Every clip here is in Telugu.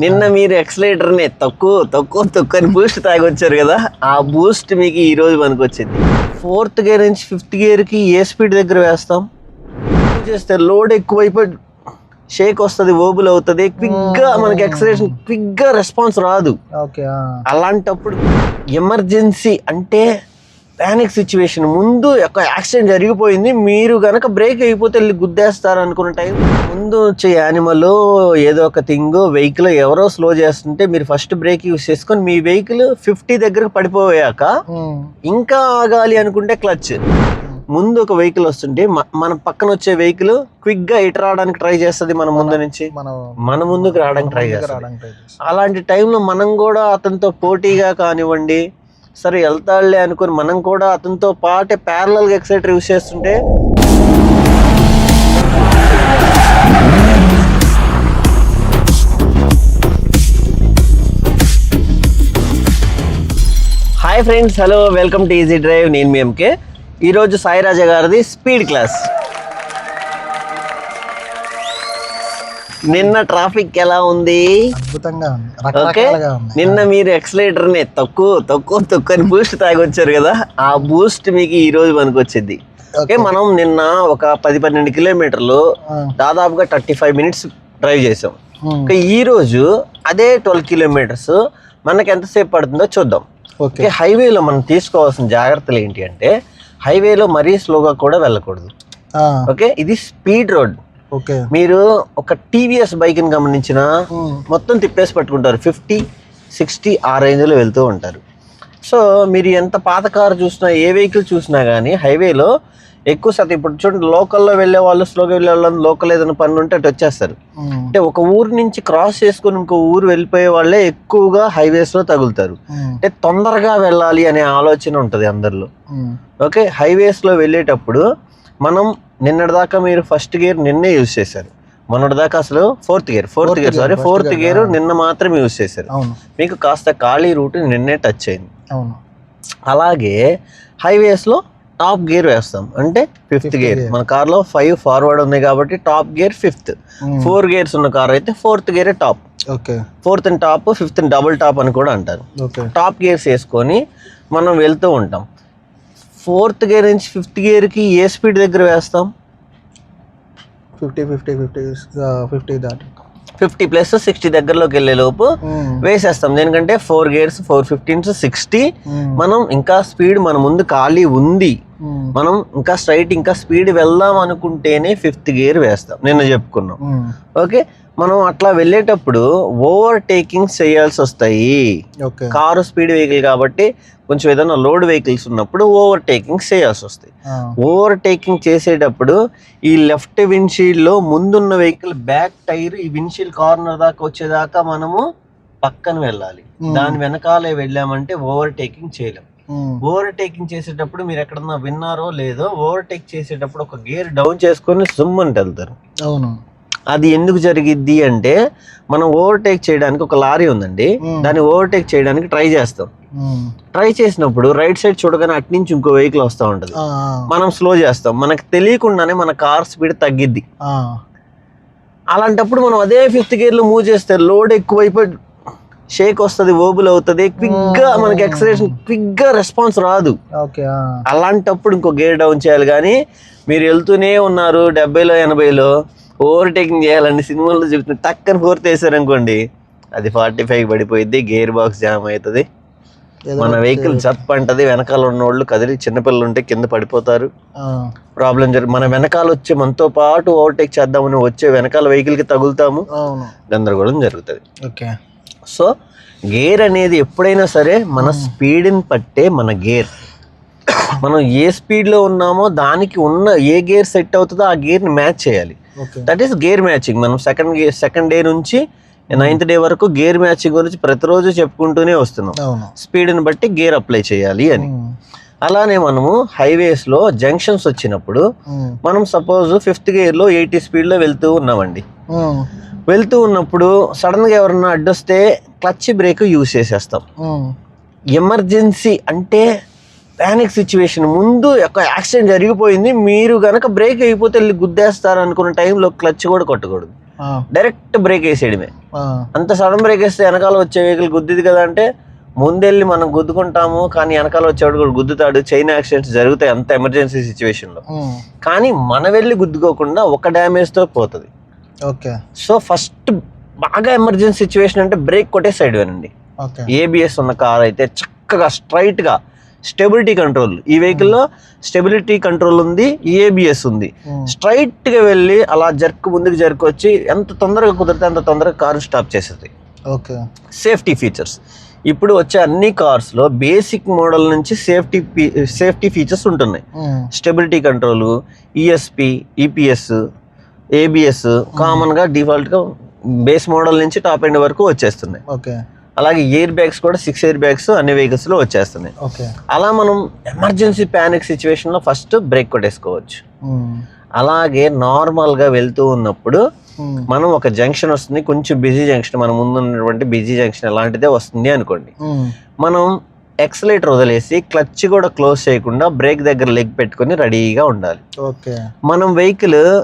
నిన్న మీరు ఎక్సలేటర్ని తక్కువ తక్కువ తక్కువ అని బూస్ట్ తాగి వచ్చారు కదా ఆ బూస్ట్ మీకు ఈ రోజు మనకు వచ్చింది ఫోర్త్ గేర్ నుంచి ఫిఫ్త్ గేర్కి ఏ స్పీడ్ దగ్గర వేస్తాం? చేస్తే లోడ్ ఎక్కువైపోయి షేక్ వస్తుంది ఓబుల్ అవుతుంది క్విక్గా మనకి ఎక్సలేషన్ క్విక్గా రెస్పాన్స్ రాదు. అలాంటప్పుడు ఎమర్జెన్సీ అంటే పానిక్ సిచ్యువేషన్ ముందు ఒక యాక్సిడెంట్ జరిగిపోయింది మీరు గనక బ్రేక్ అయిపోతే వెళ్ళి గుద్దేస్తారు అనుకున్న టైం ముందు వచ్చే యానిమల్ ఏదో ఒక థింగ్ వెహికల్ ఎవరో స్లో చేస్తుంటే మీరు ఫస్ట్ బ్రేక్ యూస్ చేసుకొని మీ వెహికల్ ఫిఫ్టీ దగ్గరకు పడిపోయాక ఉమ్. ఇంకా ఆగాలి అనుకుంటే క్లచ్ ముందు ఒక వెహికల్ వస్తుంటే మన పక్కన వచ్చే వెహికల్ క్విక్గా ఇటు రావడానికి ట్రై చేస్తుంది మన ముందు నుంచి మనం ముందుకు రావడానికి ట్రై చేస్తుంది. అలాంటి టైంలో మనం కూడా అతనితో పోటీగా కానివ్వండి సరే వెళ్తాడులే అనుకుని మనం కూడా అతనితో పాటే ప్యారలల్గా ఎక్సైటర్ యూస్ చేస్తుంటే hi friends hello welcome to easy drive నేను మీ ఎంకే ఈరోజు సాయిరాజా గారిది స్పీడ్ క్లాస్ నిన్న ట్రాఫిక్ ఎలా ఉంది? అద్భుతంగా ఉంది. ఓకే? రకరకాలుగా ఉంది నిన్న మీరు ఎక్సలేటర్ని తక్కువ తక్కువ తక్కువ బూస్ట్ తాగి వచ్చారు కదా? ఆ బూస్ట్ మీకు ఈ రోజు మనకు వచ్చింది ఓకే మనం నిన్న ఒక పది పన్నెండు కిలోమీటర్లు. దాదాపుగా థర్టీ ఫైవ్ మినిట్స్ డ్రైవ్ చేసాం ఈ రోజు అదే ట్వెల్వ్ కిలోమీటర్స్ మనకి ఎంతసేపు పడుతుందో చూద్దాం. ఓకే. హైవేలో మనం తీసుకోవాల్సిన జాగ్రత్తలు ఏంటి అంటే హైవేలో మరీ స్లోగా కూడా వెళ్ళకూడదు. ఓకే ఇది స్పీడ్ రోడ్ మీరు ఒక టీవీఎస్ బైక్ని గమనించిన ఉమ్. మొత్తం తిప్పేసి పట్టుకుంటారు ఫిఫ్టీ సిక్స్టీ ఆ రేంజ్లో వెళ్తూ ఉంటారు సో మీరు ఎంత పాత కారు చూసినా ఏ వెహికల్ చూసినా కానీ హైవేలో ఎక్కువ శాతం ఇప్పుడు చూడండి లోకల్లో వెళ్ళే వాళ్ళు స్లోగా వెళ్ళే వాళ్ళు లోకల్ ఏదైనా పని ఉంటే అటు వచ్చేస్తారు. అంటే ఒక ఊరు నుంచి క్రాస్ చేసుకొని ఇంకో ఊరు వెళ్ళిపోయే వాళ్ళే ఎక్కువగా హైవేస్లో తగులుతారు. అంటే తొందరగా వెళ్ళాలి అనే ఆలోచన ఉంటుంది అందరిలో. ఓకే హైవేస్లో వెళ్ళేటప్పుడు మనం నిన్నటిదాకా మీరు ఫస్ట్ గేర్ నిన్నే యూజ్ చేశారు. మొన్నటిదాకా అసలు fourth gear fourth gear sorry fourth gear. నిన్న మాత్రమే యూజ్ చేశారు. మీకు కాస్త ఖాళీ రూట్ నిన్నే టచ్ అయింది. అలాగే హైవేస్లో టాప్ గేర్ వేస్తాం. అంటే ఫిఫ్త్ గేర్. మన కార్లో ఫైవ్ ఫార్వర్డ్ ఉంది కాబట్టి top gear fifth. Four gears ఉన్న కార్ అయితే fourth గేరే top okay. Fourth top fifth double top అని కూడా అంటారు. ఓకే. టాప్ గేర్స్ వేసుకొని మనం వెళ్తూ ఉంటాం. ఫోర్త్ గేర్ నుంచి ఫిఫ్త్ గేర్కి ఏ స్పీడ్ దగ్గర వేస్తాం ఫిఫ్టీ ఫిఫ్టీ ఫిఫ్టీ ఫిఫ్టీ దాటి ఫిఫ్టీ ప్లస్ సిక్స్టీ దగ్గరలోకి వెళ్ళే లోపు. వేసేస్తాం దేనికంటే four gears four fifteens sixty. మనం ఇంకా స్పీడ్ మన ముందు ఖాళీ ఉంది. మనం ఇంకా స్ట్రైట్ ఇంకా స్పీడ్ వెళ్దాం అనుకుంటేనే ఫిఫ్త్ గేర్ వేస్తాం. నిన్న చెప్పుకున్నాం. ఓకే మనం అట్లా వెళ్ళేటప్పుడు ఓవర్ టేకింగ్ చేయాల్సి వస్తాయి. ఓకే కారు స్పీడ్ వెహికల్ కాబట్టి కొంచెం ఏదైనా లోడ్ వెహికల్స్ ఉన్నప్పుడు ఓవర్ టేకింగ్ చేయాల్సి వస్తాయి. ఓవర్ టేకింగ్ చేసేటప్పుడు ఈ లెఫ్ట్ విండ్షీల్డ్లో ముందున్న వెహికల్ బ్యాక్ టైర్ ఈ విండ్షీల్డ్ కార్నర్ దాకా వచ్చేదాకా మనము పక్కన వెళ్ళాలి. Hmm. దాని వెనకాలే వెళ్ళామంటే ఓవర్ టేకింగ్ చేయలేం. ఉమ్. ఓవర్ టేకింగ్ చేసేటప్పుడు మీరు ఎక్కడన్నా విన్నారో లేదో ఓవర్ టేక్ చేసేటప్పుడు ఒక గేర్ డౌన్ చేసుకొని సుమ్ అని వెళ్తారు అవును అది ఎందుకు జరిగిద్ది అంటే మనం ఓవర్టేక్ చేయడానికి ఒక లారీ ఉందండి Hmm. దాన్ని ఓవర్టేక్ చేయడానికి ట్రై చేస్తాం. ట్రై చేసినప్పుడు రైట్ సైడ్ చూడగానే అటు నుంచి ఇంకో వెహికల్ వస్తూ ఉంటుంది. మనం స్లో చేస్తాం మనకు తెలియకుండానే మన కార్ స్పీడ్ తగ్గిద్ది. అలాంటప్పుడు మనం అదే ఫిఫ్త్ గేర్లో మూవ్ చేస్తే లోడ్ ఎక్కువైపోయి షేక్ వస్తుంది ఓబుల్ అవుతుంది క్విక్గా మనకి ఎక్సలేషన్ క్విక్గా రెస్పాన్స్ రాదు. అలాంటప్పుడు ఇంకో గేర్ డౌన్ చేయాలి. కానీ మీరు వెళ్తూనే ఉన్నారు డెబ్బైలో ఎనభైలో ఓవర్టేకింగ్ చేయాలని సినిమాల్లో చెప్తుంది టక్కని ఫోర్త్ వేసారు అనుకోండి అది ఫార్టీ ఫైవ్ పడిపోయింది గేర్ బాక్స్ జామ్ అవుతుంది మన వెహికల్ చప్ అంటది వెనకాల ఉన్న వాళ్ళు కదిలి చిన్నపిల్లలు ఉంటే కింద పడిపోతారు. ప్రాబ్లం జరుగు మన వెనకాల వచ్చే మనతో పాటు ఓవర్టేక్ చేద్దామని వచ్చే వెనకాల వెహికల్కి తగులుతాము. గందరగోళం జరుగుతుంది. ఓకే. సో గేర్ అనేది ఎప్పుడైనా సరే మన స్పీడ్ని పట్టే మన గేర్. మనం ఏ స్పీడ్లో ఉన్నామో దానికి ఉన్న ఏ గేర్ సెట్ అవుతుందో ఆ గేర్ని మ్యాచ్ చేయాలి. That is gear matching. మనం సెకండ్ గేర్ సెకండ్ డే నుంచి నైన్త్ డే వరకు గేర్ మ్యాచింగ్ గురించి ప్రతిరోజు చెప్పుకుంటూనే వస్తున్నాం. స్పీడ్ని బట్టి గేర్ అప్లై చేయాలి అని. ఉమ్. అలానే మనము హైవేస్లో జంక్షన్స్ వచ్చినప్పుడు ఉమ్. మనం సపోజ్ ఫిఫ్త్ గేర్లో ఎయిటీ స్పీడ్లో వెళ్తూ ఉన్నామండి. వెళ్తూ ఉన్నప్పుడు సడన్గా ఎవరన్నా అడ్డొస్తే క్లచ్ బ్రేక్ యూజ్ చేసేస్తాం. ఎమర్జెన్సీ అంటే ప్యానిక్ సిచ్యువేషన్. ముందు ఒక యాక్సిడెంట్ జరిగిపోయింది మీరు గనక బ్రేక్ అయిపోతే వెళ్ళి గుద్దేస్తారు అనుకున్న టైంలో క్లచ్ కూడా కొట్టకూడదు. డైరెక్ట్ బ్రేక్ వేసేయడమే. అంత సడన్ బ్రేక్ వేస్తే వెనకాల వచ్చే వెహికల్ గుద్దిది కదా అంటే ముందెళ్ళి మనం గుద్దుకుంటాము కానీ వెనకాల వచ్చేవాడు కూడా గుద్దుతాడు. చైన్ యాక్సిడెంట్స్ జరుగుతాయి అంత ఎమర్జెన్సీ సిచ్యువేషన్లో. కానీ మన వెళ్ళి గుద్దుకోకుండా ఒక డ్యామేజ్తో పోతుంది. ఓకే. సో ఫస్ట్ బాగా ఎమర్జెన్సీ సిచ్యువేషన్ అంటే బ్రేక్ కొట్టే సైడ్ వేనండి. ఏబిఎస్ ఉన్న కార్ అయితే చక్కగా స్ట్రైట్గా స్టెబిలిటీ కంట్రోల్. ఈ వెహికల్లో స్టెబిలిటీ కంట్రోల్ ఉంది ఏబిఎస్ ఉంది. స్ట్రైట్గా వెళ్ళి అలా జర్క్ ముందుకు జర్క్ వచ్చి ఎంత తొందరగా కుదిరితే అంత తొందరగా కారు స్టాప్ చేస్తుంది ఓకే. సేఫ్టీ ఫీచర్స్ ఇప్పుడు వచ్చే అన్ని కార్స్లో బేసిక్ మోడల్ నుంచి సేఫ్టీ సేఫ్టీ ఫీచర్స్ ఉంటున్నాయి. Stability control ESP EPS ABS కామన్గా డిఫాల్ట్గా బేస్ మోడల్ నుంచి టాప్ ఎండ్ వరకు వచ్చేస్తున్నాయి. ఓకే. అలాగే ఎయిర్ బ్యాగ్స్ కూడా సిక్స్ ఎయిర్ బ్యాగ్స్ అన్ని వెహికల్స్లో వచ్చేస్తున్నాయి. ఓకే. అలా మనం ఎమర్జెన్సీ ప్యానిక్ సిచ్యువేషన్లో ఫస్ట్ బ్రేక్ కొట్టేసుకోవచ్చు. అలాగే నార్మల్గా వెళ్తూ ఉన్నప్పుడు మనం ఒక జంక్షన్ వస్తుంది. కొంచెం బిజీ జంక్షన్ మన ముందు ఉన్నటువంటి బిజీ జంక్షన్ అలాంటిదే వస్తుంది అనుకోండి. మనం ఎక్సలేటర్ వదిలేసి క్లచ్ కూడా క్లోజ్ చేయకుండా బ్రేక్ దగ్గర లెగ్ పెట్టుకొని రెడీగా ఉండాలి. ఓకే. మనం వెహికల్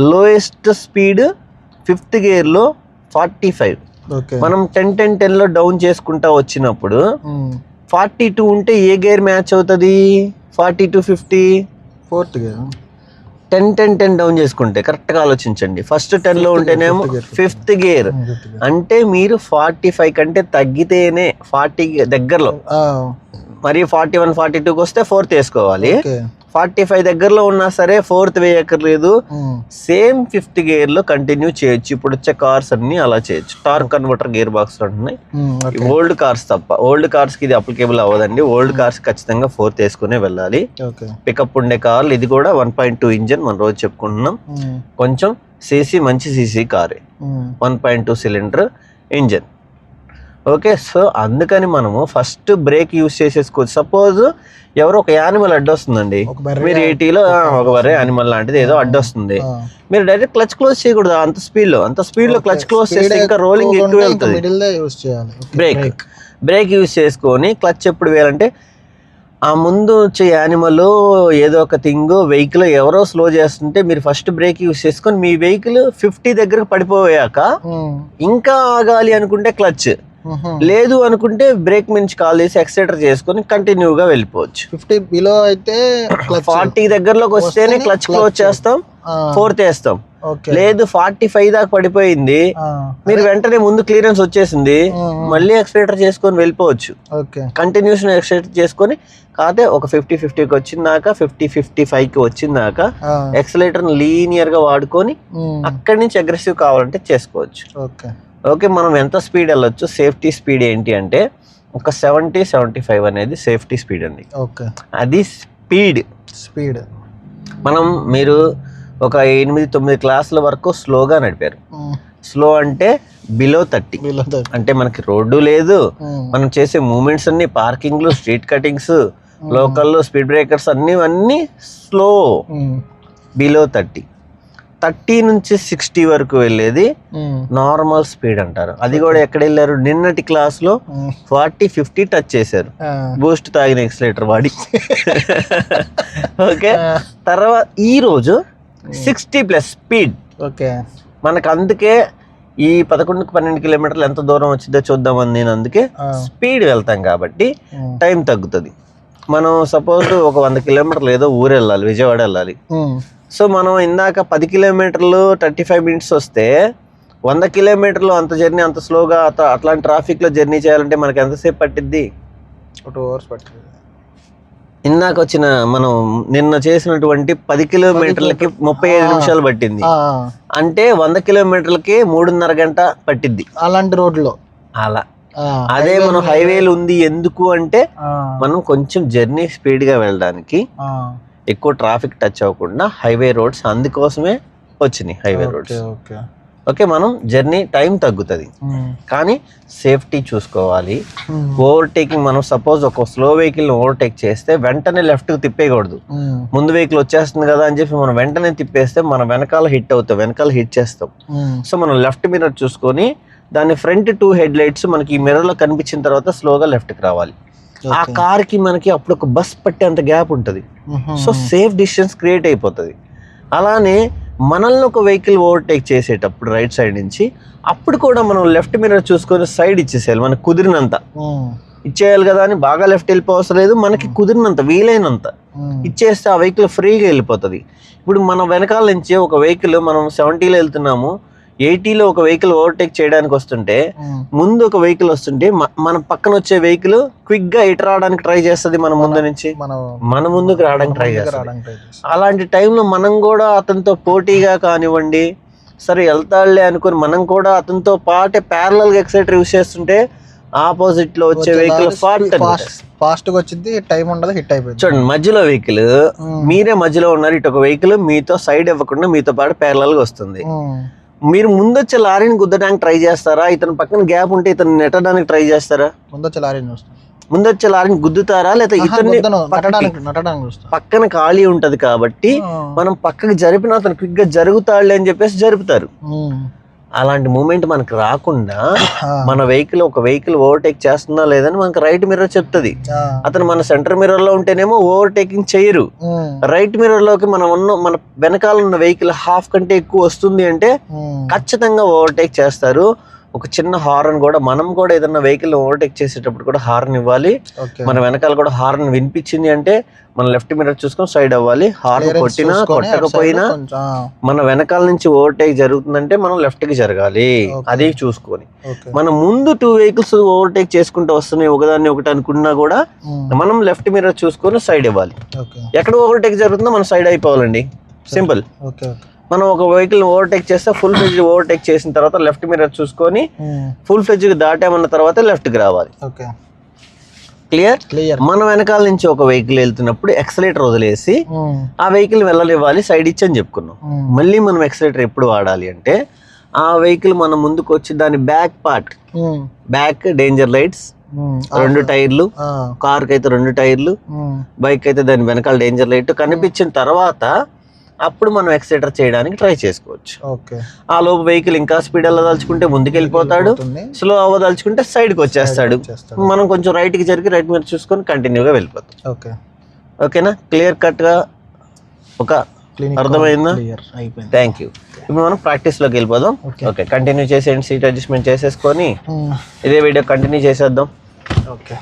లోయెస్ట్ స్పీడ్ ఫిఫ్త్ గేర్లో ఫార్టీ ఫైవ్ మనం టెన్ టెన్ టెన్లో డౌన్ చేసుకుంటా వచ్చినప్పుడు ఫార్టీ టూ ఉంటే ఏ గేర్ మ్యాచ్ అవుతుంది? Forty to fifty fourth gear ten ten ten down చేసుకుంటే కరెక్ట్గా ఆలోచించండి. ఫస్ట్ టెన్లో ఉంటేనేమో ఫిఫ్త్ గేర్ gear. అంటే మీరు ఫార్టీ ఫైవ్ కంటే తగ్గితేనే ఫార్టీ దగ్గరలో. మరి ఫార్టీ వన్ ఫార్టీ టూకి వస్తే ఫోర్త్ వేసుకోవాలి ఫార్టీ ఫైవ్ దగ్గరలో ఉన్నా సరే ఫోర్త్ వేయక్కర్లేదు. సేమ్ ఫిఫ్త్ గేర్లో కంటిన్యూ చేయొచ్చు. ఇప్పుడు వచ్చే కార్స్ అన్ని అలా చేయొచ్చు. టార్క్ కన్వర్టర్ గేర్ బాక్స్ ఉంటున్నాయి. ఓల్డ్ కార్స్ తప్ప. ఓల్డ్ కార్స్కి ఇది అప్లికేబుల్ అవ్వదండి. ఓల్డ్ కార్స్ ఖచ్చితంగా ఫోర్త్ వేసుకునే వెళ్ళాలి. పికప్ ఉండే కార్లు ఇది కూడా వన్ పాయింట్ టూ ఇంజన్ మనం రోజు చెప్పుకుంటున్నాం. కొంచెం సీసీ మంచి సీసీ కారే. One point two cylinder engine. Okay so అందుకని మనము ఫస్ట్ బ్రేక్ యూస్ చేసేసుకోవచ్చు సపోజ్ ఎవరో ఒక యానిమల్ అడ్డొస్తుందండి మీరు ఎయిటీలో ఒక వరే యానిమల్ లాంటిది ఏదో అడ్డొస్తుంది మీరు డైరెక్ట్ క్లచ్ క్లోజ్ చేయకూడదు అంత స్పీడ్లో. అంత స్పీడ్లో. క్లచ్ క్లోజ్ చేస్తే ఇంకా రోలింగ్ ఎక్కువ వెళ్తుంది. బ్రేక్ బ్రేక్ యూస్ చేసుకొని క్లచ్ ఎప్పుడు వేయాలంటే ఆ ముందు వచ్చే యానిమల్ ఏదో ఒక థింగ్ వెహికల్ ఎవరో స్లో చేస్తుంటే మీరు ఫస్ట్ బ్రేక్ యూస్ చేసుకొని మీ వెహికల్ ఫిఫ్టీ దగ్గరకు పడిపోయాక ఇంకా ఆగాలి అనుకుంటే క్లచ్. లేదు అనుకుంటే బ్రేక్ నుంచి కాల్ చేసి ఎక్సైటర్ చేసుకొని కంటిన్యూగా వెళ్ళిపోవచ్చు. ఫిఫ్టీ బిలో అయితే. ఫార్టీ దగ్గరలోకి వస్తేనే క్లచ్. క్లోజ్ చేస్తాం ఫోర్త్ వేస్తాం. లేదు ఫార్టీ ఫైవ్ దాకా పడిపోయింది. మీరు వెంటనే ముందు క్లియరెన్స్ వచ్చేసింది మళ్ళీ ఎక్స్లేటర్ చేసుకొని వెళ్ళిపోవచ్చు. ఓకే. కంటిన్యూస్ ఎక్స్లేటర్ చేసుకొని కాకపోతే ఒక ఫిఫ్టీ ఫిఫ్టీకి వచ్చిందాక ఫిఫ్టీ ఫిఫ్టీ ఫైవ్కి వచ్చిందాక ఆ, ఎక్సలేటర్ లీనియర్గా వాడుకొని ఉమ్, అక్కడి నుంచి అగ్రెసివ్ కావాలంటే చేసుకోవచ్చు. ఓకే. ఓకే మనం ఎంత స్పీడ్ వెళ్ళొచ్చు? సేఫ్టీ స్పీడ్ ఏంటి అంటే ఒక సెవెంటీ సెవెంటీ ఫైవ్ అనేది సేఫ్టీ స్పీడ్ అండి. ఓకే. అది స్పీడ్. స్పీడ్. మనం మీరు ఒక ఎనిమిది తొమ్మిది క్లాసుల వరకు స్లోగా నడిపారు. స్లో అంటే బిలో థర్టీ అంటే మనకి రోడ్డు లేదు. మనం చేసే మూమెంట్స్ అన్ని పార్కింగ్లు స్ట్రీట్ కటింగ్స్ లోకల్లో స్పీడ్ బ్రేకర్స్ అన్ని అన్నీ స్లో బిలో థర్టీ థర్టీ నుంచి సిక్స్టీ వరకు వెళ్ళేది నార్మల్ స్పీడ్ అంటారు. అది కూడా ఎక్కడ వెళ్ళారు? నిన్నటి క్లాస్లో ఫార్టీ ఫిఫ్టీ టచ్ చేశారు. బూస్ట్ తాగిన ఎక్సలేటర్ వాడి ఓకే తర్వాత ఈ రోజు సిక్స్టీ ప్లస్ స్పీడ్ ఓకే. మనకు అందుకే ఈ పదకొండు పన్నెండు కిలోమీటర్లు ఎంత దూరం వచ్చిందో చూద్దామని నేను అందుకే స్పీడ్ వెళ్తాం కాబట్టి టైం తగ్గుతుంది. మనం సపోజ్ ఒక వంద కిలోమీటర్లు ఏదో ఊరు వెళ్ళాలి విజయవాడ వెళ్ళాలి. సో మనం ఇందాక పది కిలోమీటర్లు థర్టీ ఫైవ్ మినిట్స్ వస్తే వంద కిలోమీటర్లు అంత జర్నీ అంత స్లోగా అత- అట్లాంటి ట్రాఫిక్లో జర్నీ చేయాలంటే మనకి ఎంతసేపు పట్టిద్ది? టూ అవర్స్ పట్టింది ఇందాక వచ్చిన మనం నిన్న చేసినటువంటి పది కిలోమీటర్లకి ముప్పై ఐదు. నిమిషాలు పట్టింది. అంటే వంద కిలోమీటర్లకి మూడున్నర గంట పట్టిద్ది. అలాంటి రోడ్లో. అలా. అదే మనం హైవేలు ఉంది ఎందుకు అంటే మనం కొంచెం జర్నీ స్పీడ్గా వెళ్ళడానికి ఎక్కువ ట్రాఫిక్ టచ్ అవ్వకుండా హైవే రోడ్స్ అందుకోసమే వచ్చినాయి హైవే రోడ్స్. ఓకే. ఓకే మనం జర్నీ టైం తగ్గుతుంది. కానీ సేఫ్టీ చూసుకోవాలి. ఓవర్టేకింగ్ మనం సపోజ్ ఒక స్లో వెహికల్ ఓవర్టేక్ చేస్తే వెంటనే లెఫ్ట్కి తిప్పేయకూడదు. ముందు వెహికల్ వచ్చేస్తుంది కదా అని చెప్పి మనం వెంటనే తిప్పేస్తే మనం వెనకాల హిట్ అవుతాం వెనకాల హిట్ చేస్తాం. సో మనం లెఫ్ట్ మిర్రర్ చూసుకొని దాని ఫ్రంట్ టూ హెడ్ లైట్స్ మనకి ఈ మిర్రర్లో కనిపించిన తర్వాత స్లోగా లెఫ్ట్కి రావాలి. ఆ కార్కి మనకి అప్పుడు ఒక బస్ పట్టేంత గ్యాప్ ఉంటుంది. సో సేఫ్ డిస్టెన్స్ క్రియేట్ అయిపోతుంది. అలానే మనల్ని ఒక వెహికల్ ఓవర్టేక్ చేసేటప్పుడు రైట్ సైడ్ నుంచి అప్పుడు కూడా మనం లెఫ్ట్ మిర్రర్ చూసుకొని సైడ్ ఇచ్చేసేయాలి మనకు కుదిరినంత. ఇచ్చేయాలి కదా అని బాగా లెఫ్ట్ వెళ్ళిపోవసరం లేదు మనకి కుదిరినంత వీలైనంత. ఇచ్చేస్తే ఆ వెహికల్ ఫ్రీగా వెళ్ళిపోతుంది. ఇప్పుడు మన వెనకాల నుంచి ఒక వెహికల్ మనం సెవెంటీలో వెళ్తున్నాము ఎయిటీలో ఒక వెహికల్ ఓవర్టేక్ చేయడానికి వస్తుంటే. ముందు ఒక వెహికల్ వస్తుంటే మన పక్కన వచ్చే వెహికల్ క్విక్గా ఇటు రావడానికి ట్రై చేస్తుంది మన ముందు నుంచి మనం ముందుకు రావడానికి ట్రై చేస్తుంది. అలాంటి టైంలో మనం కూడా అతనితో పోటీగా కానివ్వండి సరే వెళ్తాడులే అనుకుని మనం కూడా అతనితో పాటే ప్యారలల్గా ఎక్సైటర్ యూస్ చేస్తుంటే ఆపోజిట్లో వచ్చే వెహికల్ ఫాస్ట్ ఫాస్ట్గా వచ్చింది టైం ఉండదు హిట్ అయిపోయింది చూడండి మధ్యలో వెహికల్. మీరే మధ్యలో ఉన్నారు ఇటు ఒక వెహికల్ మీతో సైడ్ ఇవ్వకుండా మీతో పాటు ప్యారలల్గా వస్తుంది. మీరు ముందొచ్చే లారీని గుద్దడానికి ట్రై చేస్తారా? ఇతని పక్కన గ్యాప్ ఉంటే ఇతను నెట్టడానికి ట్రై చేస్తారా? ముందు వచ్చి లారీ చూస్తాం. ముందొచ్చే లారీని గుద్దుతారా? లేదా ఇతన్ని పక్కన ఖాళీ ఉంటది కాబట్టి మనం పక్కకి జరిపిన అతను క్విక్గా జరుగుతాడులే అని చెప్పేసి జరుపుతారు. అలాంటి మూమెంట్ మనకు రాకుండా. మన వెహికల్ ఒక వెహికల్ ఓవర్టేక్ చేస్తుందా లేదని మనకు రైట్ మిర్రర్ చెప్తుంది. అతను మన సెంటర్ మిర్రర్లో ఉంటేనేమో ఓవర్టేకింగ్ చేయరు. రైట్ మిర్రర్లోకి మనం ఉన్న మన వెనకాల ఉన్న వెహికల్ హాఫ్ కంటే ఎక్కువ వస్తుంది అంటే. ఖచ్చితంగా ఓవర్టేక్ చేస్తారు ఒక చిన్న హార్న్ కూడా మనం కూడా ఏదన్నా వెహికల్ ఓవర్టేక్ చేసేటప్పుడు కూడా హార్న్ ఇవ్వాలి. మన వెనకాల కూడా హార్న్ వినిపించింది అంటే మన లెఫ్ట్ మిర్రర్ చూసుకొని సైడ్ అవ్వాలి. హార్న్ కొట్టినా కొట్టకపోయినా మన వెనకాల నుంచి ఓవర్టేక్ జరుగుతుందంటే మనం లెఫ్ట్కి జరగాలి. అది చూసుకొని. మన ముందు టూ వెహికల్స్ ఓవర్టేక్ చేసుకుంటూ వస్తున్నాయి ఒకదాన్ని ఒకటి అనుకున్నా కూడా మ్మ్. మనం లెఫ్ట్ మిర్రర్ చూసుకొని సైడ్ ఇవ్వాలి. ఎక్కడ ఓవర్టేక్ జరుగుతుందో మనం సైడ్ అయిపోవాలండి. సింపుల్ మనం ఒక వెహికల్ ఓవర్టేక్ చేస్తే ఫుల్ ఫ్లెజ్ ఓవర్టేక్ చేసిన తర్వాత లెఫ్ట్ మిర్రర్ చూసుకొని. ఫుల్ ఫ్లెజ్ దాటామన్న తర్వాత లెఫ్ట్కి రావాలి ఓకే క్లియర్ క్లియర్ మన వెనకాల నుంచి ఒక వెహికల్ వెళ్తున్నప్పుడు ఎక్సలేటర్ వదిలేసి మ్మ్. ఆ వెహికల్ వెళ్ళనివ్వాలి సైడ్ ఇచ్చి అని చెప్పుకున్నాం మ్మ్. మళ్ళీ మనం ఎక్సలేటర్ ఎప్పుడు వాడాలి అంటే ఆ వెహికల్ మన ముందుకు వచ్చి దాని back part. Back danger lights. రెండు టైర్లు ఆ. కార్కి అయితే రెండు టైర్లు. బైక్ అయితే దాని వెనకాల డేంజర్ లైట్ కనిపించిన తర్వాత అప్పుడు మనం ఎక్సలేటర్ చేయడానికి ట్రై చేసుకోవచ్చు. ఓకే. ఆ లోపు వెహికల్ ఇంకా స్పీడ్ వెళ్ళదలుచుకుంటే ముందుకు వెళ్ళిపోతాడు. స్లో అవ్వదలుచుకుంటే సైడ్కి వచ్చేస్తాడు. మనం కొంచెం రైట్కి జరిగి రైట్ మీద చూసుకొని కంటిన్యూగా వెళ్ళిపోతాం. ఓకే. ఓకేనా? క్లియర్ కట్గా ఒక అర్థమైందా? Thank you. ఇప్పుడు మనం ప్రాక్టీస్లోకి వెళ్ళిపోదాం. ఓకే. కంటిన్యూ చేసేయండి సీట్ అడ్జస్ట్మెంట్ చేసేసుకొని. ఇదే వీడియో కంటిన్యూ చేసేద్దాం. ఓకే.